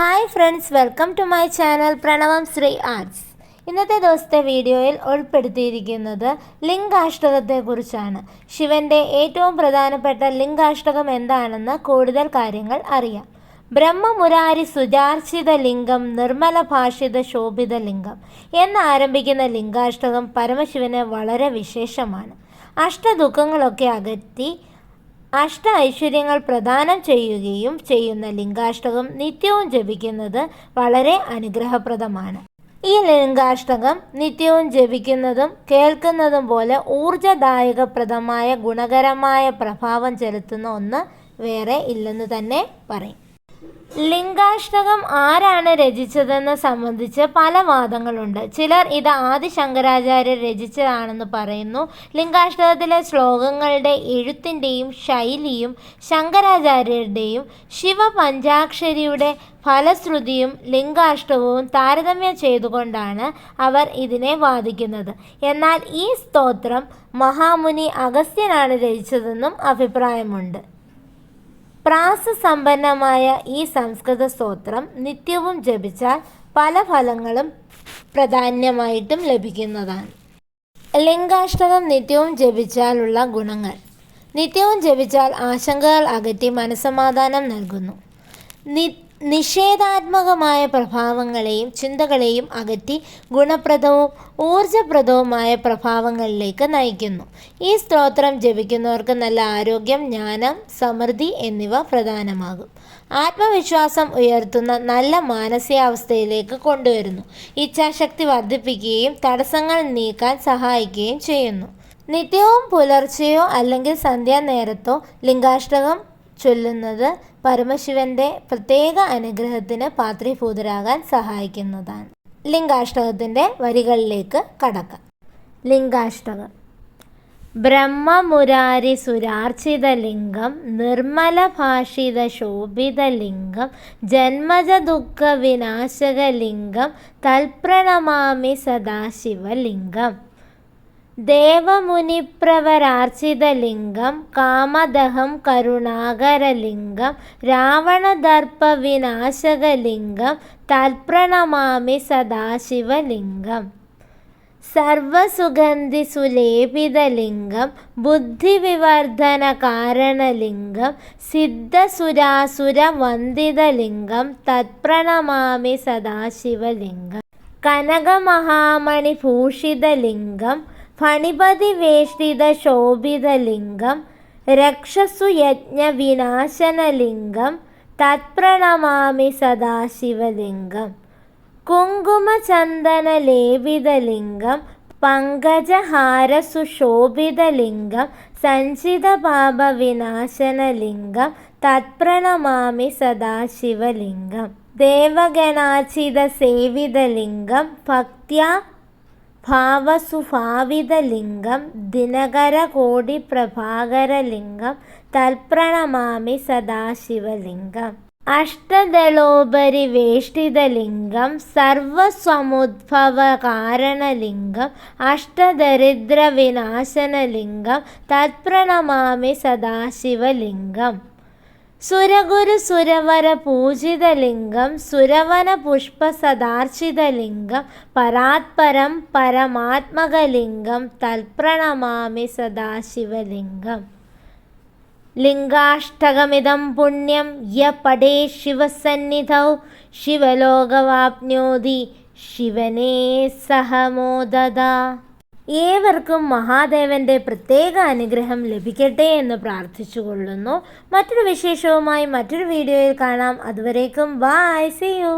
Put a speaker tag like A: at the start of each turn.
A: Hi friends welcome to my channel Pranavam Sree arts ഇന്നത്തെ ദിവസത്തെ വീഡിയോയിൽ ഉൾപ്പെടുത്തിയിരിക്കുന്നത് ലിംഗാഷ്ടകത്തെക്കുറിച്ചാണ് ശിവന്റെ ഏറ്റവും പ്രധാനപ്പെട്ട ലിംഗാഷ്ടകം എന്താണെന്ന് കൂടുതൽ കാര്യങ്ങൾ അറിയാം. ബ്രഹ്മമുരാരി സുജാർച്ചിത ലിംഗം നിർമ്മല ഭാഷിത ശോഭിത ലിംഗം എന്നാരംഭിക്കുന്ന ലിംഗാഷ്ടകം പരമശിവന് വളരെ വിശേഷമാണ്. അഷ്ടദുഃഖങ്ങളൊക്കെ അകറ്റി അഷ്ട ഐശ്വര്യങ്ങൾ പ്രദാനം ചെയ്യുകയും ചെയ്യുന്ന ലിംഗാഷ്ടകം നിത്യവും ജപിക്കുന്നത് വളരെ അനുഗ്രഹപ്രദമാണ്. ഈ ലിംഗാഷ്ടകം നിത്യവും ജപിക്കുന്നതും കേൾക്കുന്നതും പോലെ ഊർജദായകപ്രദമായ ഗുണകരമായ പ്രഭാവം ചെലുത്തുന്ന ഒന്ന് വേറെ ഇല്ലെന്ന് തന്നെ പറയും. ലിംഗാഷ്ടകം ആരാണ് രചിച്ചതെന്ന് സംബന്ധിച്ച് പല വാദങ്ങളുണ്ട്. ചിലർ ഇത് ആദി ശങ്കരാചാര്യർ രചിച്ചതാണെന്ന് പറയുന്നു. ലിംഗാഷ്ടകത്തിലെ ശ്ലോകങ്ങളുടെ എഴുത്തിന്റെയും ശൈലിയും ശങ്കരാചാര്യരുടെയും ശിവപഞ്ചാക്ഷരിയുടെ ഫലശ്രുതിയും ലിംഗാഷ്ടവും താരതമ്യം ചെയ്തുകൊണ്ടാണ് അവർ ഇതിനെ വാദിക്കുന്നത്. എന്നാൽ ഈ സ്തോത്രം മഹാമുനി അഗസ്ത്യനാണ് രചിച്ചതെന്നും അഭിപ്രായമുണ്ട്. പ്രാസസമ്പന്നമായ ഈ സംസ്കൃത സ്തോത്രം നിത്യവും ജപിച്ചാൽ പല ഫലങ്ങളും പ്രധാന്യമായിട്ടും ലഭിക്കുന്നതാണ്. ലിംഗാഷ്ടകം നിത്യവും ജപിച്ചാലുള്ള ഗുണങ്ങൾ. നിത്യവും ജപിച്ചാൽ ആശങ്കകൾ അകറ്റി മനസ്സമാധാനം നൽകുന്നു. നി നിഷേധാത്മകമായ പ്രഭാവങ്ങളെയും ചിന്തകളെയും അകറ്റി ഗുണപ്രദവും ഊർജപ്രദവുമായ പ്രഭാവങ്ങളിലേക്ക് നയിക്കുന്നു. ഈ സ്തോത്രം ജപിക്കുന്നവർക്ക് നല്ല ആരോഗ്യം ജ്ഞാനം സമൃദ്ധി എന്നിവ പ്രധാനമാകും. ആത്മവിശ്വാസം ഉയർത്തുന്ന നല്ല മാനസികാവസ്ഥയിലേക്ക് കൊണ്ടുവരുന്നു. ഇച്ഛാശക്തി വർദ്ധിപ്പിക്കുകയും തടസ്സങ്ങൾ നീക്കാൻ സഹായിക്കുകയും ചെയ്യുന്നു. നിത്യവും പുലർച്ചെയോ അല്ലെങ്കിൽ സന്ധ്യാനേരത്തോ ലിംഗാഷ്ടകം ചൊല്ലുന്നത് പരമശിവന്റെ പ്രത്യേക അനുഗ്രഹത്തിന് പാത്രീഭൂതരാകാൻ സഹായിക്കുന്നതാണ്. ലിംഗാഷ്ടകത്തിന്റെ വരികളിലേക്ക് കടക്കാം. ലിംഗാഷ്ടകം. ബ്രഹ്മമുരാരി സുരാർച്ചിത ലിംഗം നിർമ്മല ഭാഷിത ശോഭിത ലിംഗം ജന്മജ ദുഃഖ വിനാശക ലിംഗം തൽപ്രണമാമി സദാശിവലിംഗം. ദേവമുനിപ്രവരാർച്ചിതലിംഗം കാമദഹം കരുണാകരലിംഗം രാവണദർപ്പവിനാശകലിംഗം തൽപ്രണമാമി സദാശിവലിംഗം. സർവസുഗന്ധിസുലേപിതലിംഗം ബുദ്ധിവിവർധനകാരണലിംഗം സിദ്ധസുരാസുരവന്ദിതലിംഗം തത്പ്രണമാമി സദാശിവലിംഗം. കനകമഹാമണിഭൂഷിതലിംഗം ഫണിപതിവേഷ്ടിതശോഭിതലിംഗം രക്ഷസുയജ്ഞവിനാശനലിംഗം തത്പ്രണമാമി സദാശിവലിംഗം കുങ്കുമചന്ദനലേപിതലിംഗം പങ്കജഹാരസുശോഭിതലിംഗം സഞ്ചിതപാപവിനാശനലിംഗം തത്പ്രണമാമി സദാശിവലിംഗം ദേവഗണാചിതസേവിതലിംഗം ഭക്ത്യാ ഭാവസുഭാവിതലിംഗം ദിനകരകോടിപ്രഭാകരലിംഗം തൽപ്രണമാമി സദാശിവലിംഗം. അഷ്ടദളോപരിവേഷ്ടിതലിംഗം സർവസ്വമുദ്ഭവകാരണലിംഗം അഷ്ടദരിദ്രവിനാശനലിംഗം തത്പ്രണമാമി സദാശിവലിംഗം. സുരഗുരു സുരവര പൂജിതലിംഗം സുരവന പുഷ്പ സദാർച്ചിതലിംഗം പരാത്പരം പരമാത്മകലിംഗം തൽപ്രണമാമി സദാശിവലിംഗം ലിംഗാഷ്ടകമിതം പുണ്യം യ പടേ ശിവസന്നിധൗ ശിവലോകവാപ്നോതി ശിവനേ സഹമോദത ഏവർക്കും മഹാദേവന്റെ പ്രത്യേക അനുഗ്രഹം ലഭിക്കട്ടെ എന്ന് പ്രാർത്ഥിച്ചുകൊള്ളുന്നു. മറ്റൊരു വിശേഷവുമായി മറ്റൊരു വീഡിയോയിൽ കാണാം. അതുവരേക്കും ബായ് സി യു